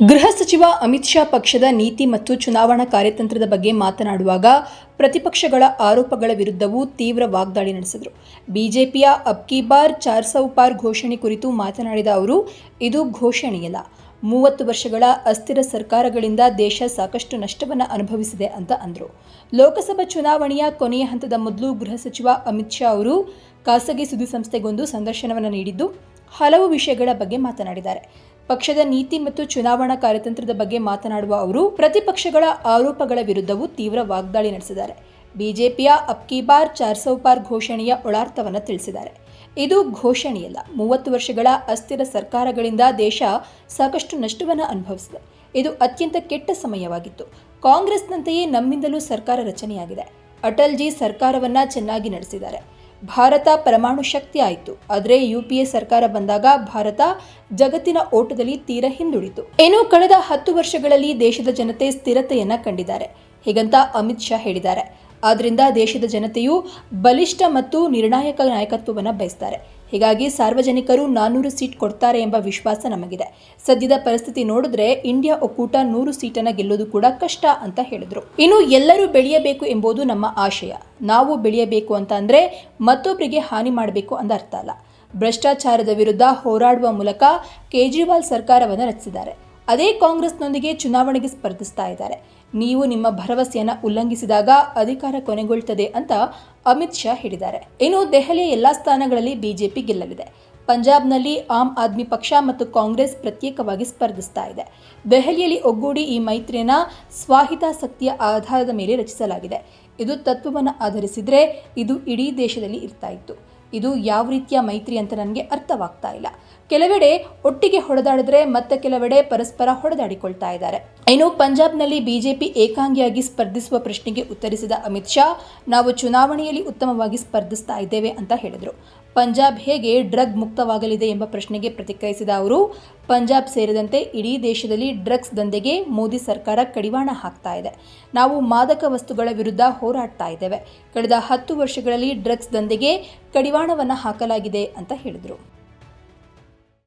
ಗೃಹ ಸಚಿವ ಅಮಿತ್ ಶಾ ಪಕ್ಷದ ನೀತಿ ಮತ್ತು ಚುನಾವಣಾ ಕಾರ್ಯತಂತ್ರದ ಬಗ್ಗೆ ಮಾತನಾಡುವಾಗ ಪ್ರತಿಪಕ್ಷಗಳ ಆರೋಪಗಳ ವಿರುದ್ಧವೂ ತೀವ್ರ ವಾಗ್ದಾಳಿ ನಡೆಸಿದರು. ಬಿಜೆಪಿಯ ಅಬ್ಕಿ ಬಾರ್ ಚಾರ್ ಸೌ ಪಾರ್ ಘೋಷಣೆ ಕುರಿತು ಮಾತನಾಡಿದ ಅವರು, ಇದು ಘೋಷಣೆಯಲ್ಲ. ಮೂವತ್ತು ವರ್ಷಗಳ ಅಸ್ಥಿರ ಸರ್ಕಾರಗಳಿಂದ ದೇಶ ಸಾಕಷ್ಟು ನಷ್ಟವನ್ನು ಅನುಭವಿಸಿದೆ ಅಂತ ಅಂದರು. ಲೋಕಸಭಾ ಚುನಾವಣೆಯ ಕೊನೆಯ ಹಂತದ ಮೊದಲು ಗೃಹ ಸಚಿವ ಅಮಿತ್ ಶಾ ಅವರು ಖಾಸಗಿ ಸುದ್ದಿಸಂಸ್ಥೆಗೊಂದು ಸಂದರ್ಶನವನ್ನು ನೀಡಿದ್ದು, ಹಲವು ವಿಷಯಗಳ ಬಗ್ಗೆ ಮಾತನಾಡಿದ್ದಾರೆ. ಪಕ್ಷದ ನೀತಿ ಮತ್ತು ಚುನಾವಣಾ ಕಾರ್ಯತಂತ್ರದ ಬಗ್ಗೆ ಮಾತನಾಡುವ ಅವರು, ಪ್ರತಿಪಕ್ಷಗಳ ಆರೋಪಗಳ ವಿರುದ್ಧವೂ ತೀವ್ರ ವಾಗ್ದಾಳಿ ನಡೆಸಿದ್ದಾರೆ. ಬಿಜೆಪಿಯ ಅಪ್ಕಿ ಬಾರ್ ಚಾರ್ ಪಾರ್ ಘೋಷಣೆಯ ಒಳಾರ್ಥವನ್ನು ತಿಳಿಸಿದ್ದಾರೆ. ಇದು ಘೋಷಣೆಯಲ್ಲ, ಮೂವತ್ತು ವರ್ಷಗಳ ಅಸ್ಥಿರ ಸರ್ಕಾರಗಳಿಂದ ದೇಶ ಸಾಕಷ್ಟು ನಷ್ಟವನ್ನು ಅನುಭವಿಸಿದೆ. ಇದು ಅತ್ಯಂತ ಕೆಟ್ಟ ಸಮಯವಾಗಿತ್ತು. ಕಾಂಗ್ರೆಸ್ನಂತೆಯೇ ನಮ್ಮಿಂದಲೂ ಸರ್ಕಾರ ರಚನೆಯಾಗಿದೆ. ಅಟಲ್ಜಿ ಸರ್ಕಾರವನ್ನ ಚೆನ್ನಾಗಿ ನಡೆಸಿದ್ದಾರೆ. ಭಾರತ ಪರಮಾಣು ಶಕ್ತಿ ಆಯಿತು. ಆದರೆ ಯುಪಿಎ ಸರ್ಕಾರ ಬಂದಾಗ ಭಾರತ ಜಗತ್ತಿನ ಓಟದಲ್ಲಿ ತೀರ ಹಿಂದುಳಿತು. ಏನು ಕಳೆದ ಹತ್ತು ವರ್ಷಗಳಲ್ಲಿ ದೇಶದ ಜನತೆ ಸ್ಥಿರತೆಯನ್ನ ಕಂಡಿದ್ದಾರೆ. ಹೀಗಂತ ಅಮಿತ್ ಶಾ ಹೇಳಿದ್ದಾರೆ. ಆದ್ದರಿಂದ ದೇಶದ ಜನತೆಯು ಬಲಿಷ್ಠ ಮತ್ತು ನಿರ್ಣಾಯಕ ನಾಯಕತ್ವವನ್ನು ಬಯಸ್ತಾರೆ. ಹೀಗಾಗಿ ಸಾರ್ವಜನಿಕರು ನಾನ್ನೂರು ಸೀಟ್ ಕೊಡ್ತಾರೆ ಎಂಬ ವಿಶ್ವಾಸ ನಮಗಿದೆ. ಸದ್ಯದ ಪರಿಸ್ಥಿತಿ ನೋಡಿದ್ರೆ ಇಂಡಿಯಾ ಒಕ್ಕೂಟ ನೂರು ಸೀಟನ್ನು ಗೆಲ್ಲೋದು ಕೂಡ ಕಷ್ಟ ಅಂತ ಹೇಳಿದರು. ಇನ್ನು ಎಲ್ಲರೂ ಬೆಳೆಯಬೇಕು ಎಂಬುದು ನಮ್ಮ ಆಶಯ. ನಾವು ಬೆಳೆಯಬೇಕು ಅಂತ ಅಂದರೆ ಮತ್ತೊಬ್ಬರಿಗೆ ಹಾನಿ ಮಾಡಬೇಕು ಅಂತ ಅರ್ಥ ಅಲ್ಲ. ಭ್ರಷ್ಟಾಚಾರದ ವಿರುದ್ಧ ಹೋರಾಡುವ ಮೂಲಕ ಕೇಜ್ರಿವಾಲ್ ಸರ್ಕಾರವನ್ನು ರಚಿಸಿದ್ದಾರೆ. ಅದೇ ಕಾಂಗ್ರೆಸ್ನೊಂದಿಗೆ ಚುನಾವಣೆಗೆ ಸ್ಪರ್ಧಿಸ್ತಾ ಇದ್ದಾರೆ. ನೀವು ನಿಮ್ಮ ಭರವಸೆಯನ್ನು ಉಲ್ಲಂಘಿಸಿದಾಗ ಅಧಿಕಾರ ಕೊನೆಗೊಳ್ತದೆ ಅಂತ ಅಮಿತ್ ಶಾ ಹೇಳಿದ್ದಾರೆ. ಇನ್ನು ದೆಹಲಿಯ ಎಲ್ಲಾ ಸ್ಥಾನಗಳಲ್ಲಿ ಬಿಜೆಪಿ ಗೆಲ್ಲಲಿದೆ. ಪಂಜಾಬ್ನಲ್ಲಿ ಆಮ್ ಆದ್ಮಿ ಪಕ್ಷ ಮತ್ತು ಕಾಂಗ್ರೆಸ್ ಪ್ರತ್ಯೇಕವಾಗಿ ಸ್ಪರ್ಧಿಸ್ತಾ ಇದೆ. ದೆಹಲಿಯಲ್ಲಿ ಒಗ್ಗೂಡಿ ಈ ಮೈತ್ರಿಯನ್ನ ಸ್ವಾಹಿತಾಸಕ್ತಿಯ ಆಧಾರದ ಮೇಲೆ ರಚಿಸಲಾಗಿದೆ. ಇದು ತತ್ವವನ್ನು ಆಧರಿಸಿದ್ರೆ ಇದು ಇಡೀ ದೇಶದಲ್ಲಿ ಇರ್ತಾ ಇತ್ತು. ಇದು ಯಾವ ರೀತಿಯ ಮೈತ್ರಿ ಅಂತ ನನಗೆ ಅರ್ಥವಾಗ್ತಾ ಇಲ್ಲ. ಕೆಲವೆಡೆ ಒಟ್ಟಿಗೆ ಹೊಡೆದಾಡಿದ್ರೆ ಮತ್ತೆ ಕೆಲವೆಡೆ ಪರಸ್ಪರ ಹೊಡೆದಾಡಿಕೊಳ್ತಾ ಇದ್ದಾರೆ. ಇನ್ನು ಪಂಜಾಬ್ನಲ್ಲಿ ಬಿಜೆಪಿ ಏಕಾಂಗಿಯಾಗಿ ಸ್ಪರ್ಧಿಸುವ ಪ್ರಶ್ನೆಗೆ ಉತ್ತರಿಸಿದ ಅಮಿತ್ ಶಾ, ನಾವು ಚುನಾವಣೆಯಲ್ಲಿ ಉತ್ತಮವಾಗಿ ಸ್ಪರ್ಧಿಸ್ತಾ ಇದ್ದೇವೆ ಅಂತ ಹೇಳಿದರು. ಪಂಜಾಬ್ ಹೇಗೆ ಡ್ರಗ್ ಮುಕ್ತವಾಗಲಿದೆ ಎಂಬ ಪ್ರಶ್ನೆಗೆ ಪ್ರತಿಕ್ರಿಯಿಸಿದ ಅವರು, ಪಂಜಾಬ್ ಸೇರಿದಂತೆ ಇಡೀ ದೇಶದಲ್ಲಿ ಡ್ರಗ್ಸ್ ದಂಧೆಗೆ ಮೋದಿ ಸರ್ಕಾರ ಕಡಿವಾಣ ಹಾಕ್ತಾ ಇದೆ. ನಾವು ಮಾದಕ ವಸ್ತುಗಳ ವಿರುದ್ಧ ಹೋರಾಡ್ತಾ ಇದ್ದೇವೆ. ಕಳೆದ ಹತ್ತು ವರ್ಷಗಳಲ್ಲಿ ಡ್ರಗ್ಸ್ ದಂಧೆಗೆ ಕಡಿವಾಣವನ್ನು ಹಾಕಲಾಗಿದೆ ಅಂತ ಹೇಳಿದರು.